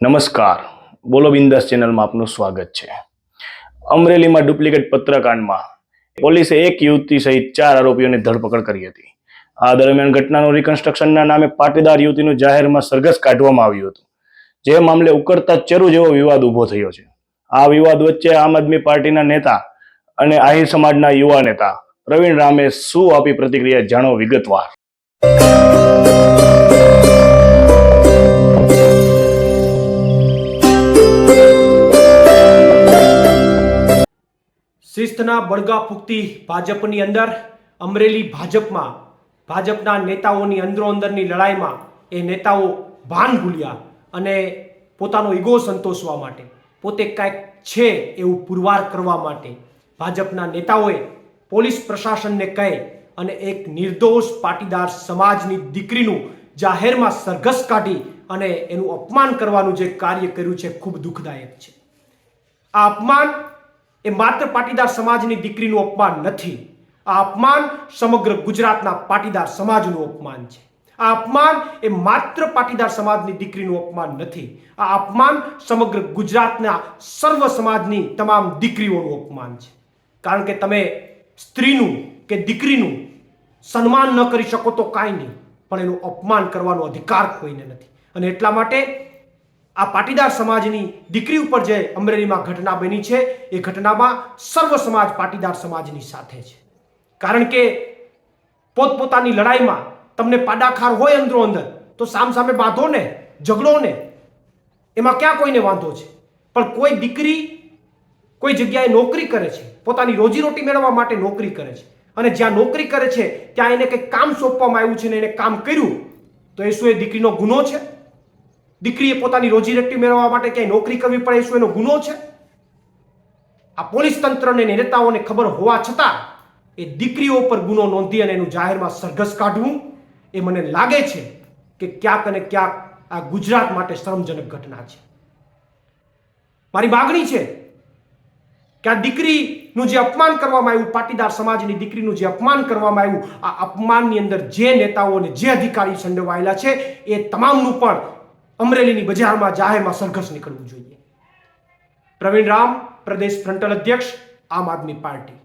નમસ્કાર. બોલો બિંદાસ ચેનલમાં આપનું સ્વાગત છે. અમરેલીમાં ડુપ્લિકેટ પત્રકાંડમાં પોલીસે એક યુવતી સહિત ચાર આરોપીઓની ધરપકડ કરી હતી. આ દરમિયાન ઘટનાનું રિકન્સ્ટ્રક્શનના નામે પાટીદાર યુવતીનું જાહેરમાં સરઘસ કાઢવામાં આવ્યું હતું. જે મામલે ઉકળતા ચરુ જેવો વિવાદ ઊભો થયો છે. આ વિવાદ વચ્ચે આમ આદમી પાર્ટીના નેતા અને આહિર સમાજના યુવા નેતા પ્રવીણ રામે શું આપી પ્રતિક્રિયા, જાણો વિગતવાર. શિસ્તના બળગા ફૂંકતી ભાજપની અંદર, અમરેલી ભાજપમાં, ભાજપના નેતાઓની અંદરો અંદરની લડાઈમાં એ નેતાઓ ભાન ભૂલ્યા અને પોતાનો ઈગો સંતોષવા માટે, પોતે કાંઈક છે એવું પુરવાર કરવા માટે ભાજપના નેતાઓએ પોલીસ પ્રશાસનને કહે અને એક નિર્દોષ પાટીદાર સમાજની દીકરીનું જાહેરમાં સરઘસ કાઢી અને એનું અપમાન કરવાનું જે કાર્ય કર્યું છે ખૂબ દુઃખદાયક છે. આ અપમાન એ માત્ર પાટીદાર સમાજની દીકરીનું અપમાન નથી. આ અપમાન સમગ્ર ગુજરાતના પાટીદાર સમાજનું અપમાન છે. આ અપમાન એ માત્ર પાટીદાર સમાજની દીકરીનું અપમાન નથી. આ અપમાન સમગ્ર ગુજરાતના સર્વ સમાજની તમામ દીકરીઓનું અપમાન છે. કારણ કે તમે સ્ત્રીનું કે દીકરીનું સન્માન ન કરી શકો તો કાંઈ નહીં. પણ એનું અપમાન કરવાનો અધિકાર કોઈને નથી. અને એટલા માટે આ પાટીદાર સમાજની દીકરી ઉપર જે અમરેલીમાં ઘટના બની છે, એ ઘટનામાં સર્વ સમાજ પાટીદાર સમાજની સાથે છે. કારણ કે પોતપોતાની લડાઈમાં તમને પાડાખાર હોય અંદરો અંદર, તો સામ સામે બાંધો ને ઝઘડો ને એમાં ક્યાં કોઈને વાંધો છે? પણ કોઈ દીકરી કોઈ જગ્યાએ નોકરી કરે છે, પોતાની રોજીરોટી મેળવવા માટે નોકરી કરે છે, અને જ્યાં નોકરી કરે છે, ત્યાં એને કંઈક કામ સોંપવામાં આવ્યું છે ને એને કામ કર્યું, તો એ શું એ દીકરીનો ગુનો છે? દીકરીએ પોતાની રોજીરોટી મેળવવા માટે ક્યાંય નોકરી કરવી પડે શું એનો ગુનો છે? આ પોલીસ તંત્રને નેતાઓને ખબર હોવા છતાં એ દીકરીઓ પર ગુનો નોંધી અને એનું જાહેરમાં સરઘસ કાઢવું એ મને લાગે છે કે ક્યાંક અને ક્યાંક આ ગુજરાત માટે શરમજનક ઘટના છે. મારી માગણી છે કે આ દીકરીનું જે અપમાન કરવામાં આવ્યું, પાટીદાર સમાજની દીકરીનું જે અપમાન કરવામાં આવ્યું, આ અપમાનની અંદર જે નેતાઓ અને જે અધિકારી સંડોવાયેલા છે, એ તમામનું પણ અમરેલીની બજારમાં જાહેરમાં સંઘર્ષ નીકળવું જોઈએ. પ્રવીણ રામ પ્રદેશ ફ્રન્ટલ અધ્યક્ષ આમ આદમી પાર્ટી.